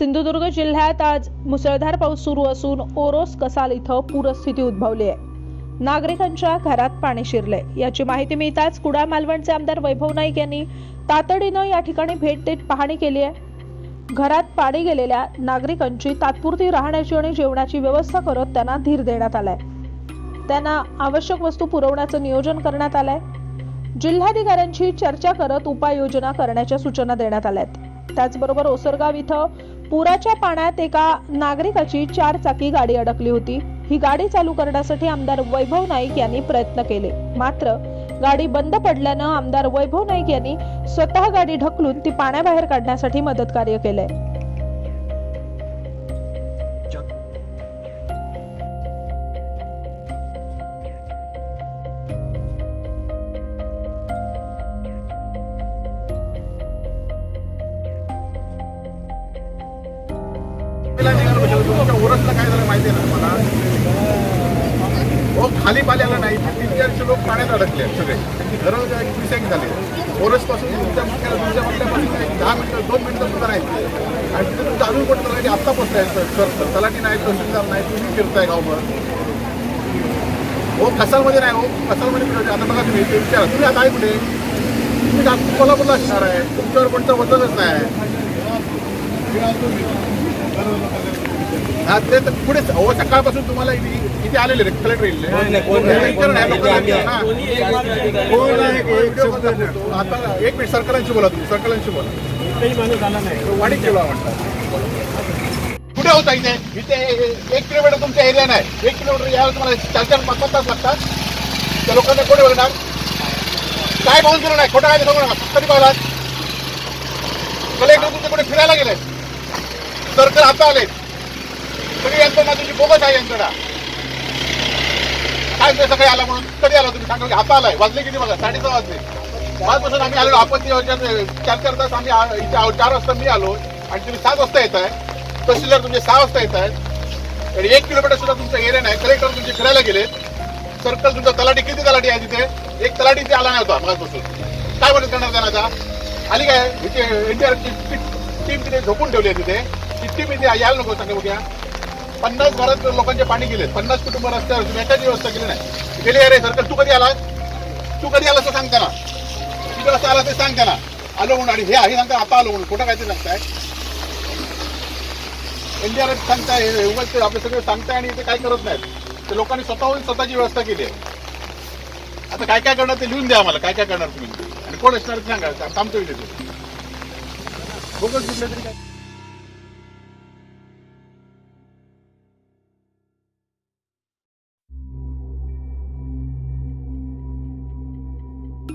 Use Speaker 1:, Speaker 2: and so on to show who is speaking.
Speaker 1: सिंधुदुर्ग जिल्ह्यात आज मुसळधार पाऊस सुरू असून ओरोस कसाल इथं पूरस्थिती उद्भवली आहे. नागरिकांच्या घरात पाणी शिरले याची माहिती मिळताच कुडाळ मालवणचे आमदार वैभव नाईक यांनी तातडीनं या ठिकाणी भेट देत पाहणी केली आहे. घरात पाणी गेलेल्या नागरिकांची तात्पुरती राहण्याची आणि जेवणाची व्यवस्था करत त्यांना धीर देण्यात आलाय. त्यांना आवश्यक वस्तू पुरवण्याचं नियोजन करण्यात आलंय. जिल्हाधिकाऱ्यांशी चर्चा करत उपाययोजना करण्याच्या सूचना देण्यात आल्यात. त्याचबरोबर ओसरगाव इथं पुराच्या पाण्यात एका नागरिकाची चार चाकी गाडी अडकली होती. ही गाडी चालू करण्यासाठी आमदार वैभव नाईक यांनी प्रयत्न केले. मात्र गाडी बंद पडल्यानं आमदार वैभव नाईक यांनी स्वतः गाडी ढकलून ती पाण्याबाहेर काढण्यासाठी मदत कार्य केलंय.
Speaker 2: म्हणजे ओरसला काय झालं माहिती आहे ना मला हो खाली पाल्याला नाही. तीन चारशे लोक पाण्यात अडकले सगळे. सगळे घरं क्रिसॅक झाले. ओरसपासून तुमच्या मुख्याला तुमच्या मुख्यापासून एक दहा मिनिटं दोन मिनिटं सुद्धा नाही. आणि तिथे तुमचं अजून कोण तलाठी आत्ता पोचताय सर सर तलाठी नाही तहसीलदार नाही तुम्ही फिरताय गावभर. हो कसालमध्ये नाही हो कसालमध्ये फिरवते. आता बघा तुम्ही ते विचारा. तुम्ही आता आहे कुठे? तुम्ही कोल्हापूरला असणार आहे. तुमच्यावर कोणतं वजनच नाही हा ते तर पुढेच अहो सकाळपासून तुम्हाला इथे इथे आलेले रे कलेक्टर येईल. आता एक मिनिट सर्कलांशी बोला तुम्ही सर्कलांशी बोला. वाढीत ठेवा म्हणतात कुठे होता इथे? इथे एक किलोमीटर तुमच्या एरिया नाही. एक किलोमीटर यायला तुम्हाला चार चार पाच पाच तास लागतात. त्या लोकांना कोणी बघणार? काय पाहून केलं नाही? खोटं काय सांगू नका कधी पाहिलात कलेक्टर तुमच्याकडे फिरायला गेले? सर्कल आता आले सगळी यंत्रणा तुमची बोगस आहे यंत्रणा काय सकाळी आला म्हणून? कधी आला तुम्ही? सांगा. म्हणजे की आता आलाय. वाजले किती मला साडेसहा वाजले. पाचपासून आम्ही आलो आपत्ती चार चार तास आम्ही इथे चार वाजता मी आलो. आणि तुम्ही सात वाजता येत आहे तहसीलदार तुमचे सहा वाजता येत आहेत एक किलोमीटर सुद्धा तुमचा एरिया नाही. कलेक्टर तुमचे फिरायला गेले. सर्कल तुमचा तलाठी किती तलाठी आहे तिथे? एक तलाठी इथे आला नाही होता मगापासून काय मदत करणार त्यांना आता? आली काय? इथे एनडीआरची टीम तिथे झोपून ठेवली आहे तिथे. किती मी इथे यायला नको सांगा उद्या पन्नास घरात लोकांचे पाणी गेले पन्नास कुटुंब रस्त्यावर मेटाची व्यवस्था केली नाही. गेली अरे सरकार तू कधी आला तू कधी आला असं सांग त्यांना. तू कसं आला ते सांग त्यांना. आलो म्हणून आणि हे आहे सांगता आता आलो म्हणून. कुठं काय ते सांगताय. एनडीआरएफ सांगताय हे उगाच ते आपले सगळे सांगताय आणि इथे काय करत नाहीत. ते लोकांनी स्वतःहून स्वतःची व्यवस्था केली आहे. आता काय काय करणार ते लिहून द्या आम्हाला काय काय करणार तुम्ही. आणि कोण असणार सांगा थांबतो इथे. बोगस कुठलं तरी काय